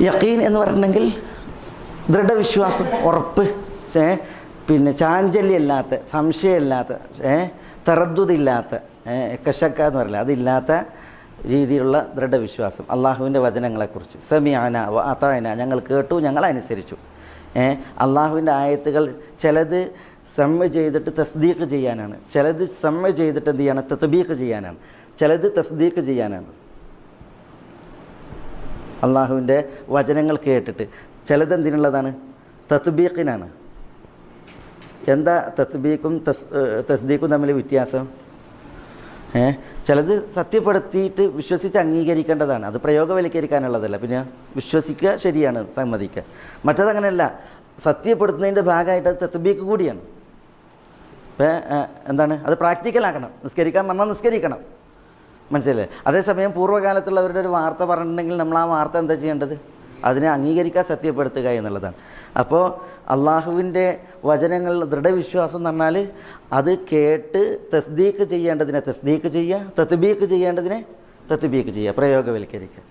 യക്കീൻ എന്ന് പറഞ്ഞിട്ടുണ്ടെങ്കിൽ ദൃഢവിശ്വാസം ഉറപ്പ് ഏ? പിന്നെ ചാഞ്ചല്യമില്ലാത്ത സംശയമില്ലാത്ത ഏ? തറദ്ദുതില്ലാത്ത കശക്ക എന്ന് പറയില്ല അതില്ലാത്ത രീതിയിലുള്ള ദൃഢവിശ്വാസം. അള്ളാഹുവിന്റെ വചനങ്ങളെക്കുറിച്ച്. സമീഅന അതായന. ഞങ്ങൾ കേട്ടു ഞങ്ങൾ അനുസരിച്ചു. അള്ളാഹുവിന്റെ ആയത്തുകൾ ചിലത് സമ്മ ചെയ്തിട്ട് തസ്ദീഖ് ചെയ്യാനാണ്. ചിലത് സമ്മ ചെയ്തിട്ട് എന്ത് ചെയ്യണം? തത്ബീഖ് ചെയ്യാനാണ്. ചിലത് തസ്ദീഖ് ചെയ്യാനാണ്. അള്ളാഹുവിന്റെ വചനങ്ങൾ കേട്ടിട്ട്. ചിലത് എന്തിനുള്ളതാണ്? തത്ബീഖിനാണ്. എന്താ തത്ബീഖും തസ് തസ്ദീഖും തമ്മിൽ വ്യത്യാസം? ഏ ചിലത് സത്യപ്പെടുത്തിയിട്ട് വിശ്വസിച്ച് അംഗീകരിക്കേണ്ടതാണ്. അത് പ്രയോഗവൽക്കരിക്കാനുള്ളതല്ല. പിന്നെ വിശ്വസിക്കുക ശരിയാണ് സമ്മതിക്കുക. മറ്റതങ്ങനെയല്ല സത്യപ്പെടുത്തുന്നതിന്റെ ഭാഗമായിട്ട് അത് തത്ബീക്ക് കൂടിയാണ്. ഇപ്പം എന്താണ്? അത് പ്രാക്ടിക്കലാക്കണം. നിസ്കരിക്കാൻ പറഞ്ഞാൽ നിസ്കരിക്കണം. മനസ്സിലല്ലേ? അതേസമയം പൂർവകാലത്തുള്ളവരുടെ ഒരു വാർത്ത പറഞ്ഞിട്ടുണ്ടെങ്കിൽ നമ്മൾ ആ വാർത്ത എന്താ ചെയ്യേണ്ടത്? അതിനെ അംഗീകരിക്കാൻ സത്യപ്പെടുത്തുക എന്നുള്ളതാണ്. അപ്പോൾ അള്ളാഹുവിന്റെ വചനങ്ങൾ ദൃഢവിശ്വാസം എന്ന് പറഞ്ഞാൽ അത് കേട്ട് തസ്ദീക്ക് ചെയ്യേണ്ടതിനെ തസ്ദീക്ക് ചെയ്യുക തത്ബീക്ക് ചെയ്യേണ്ടതിനെ തത്ബീക്ക് ചെയ്യുക പ്രയോഗവൽക്കരിക്കുക.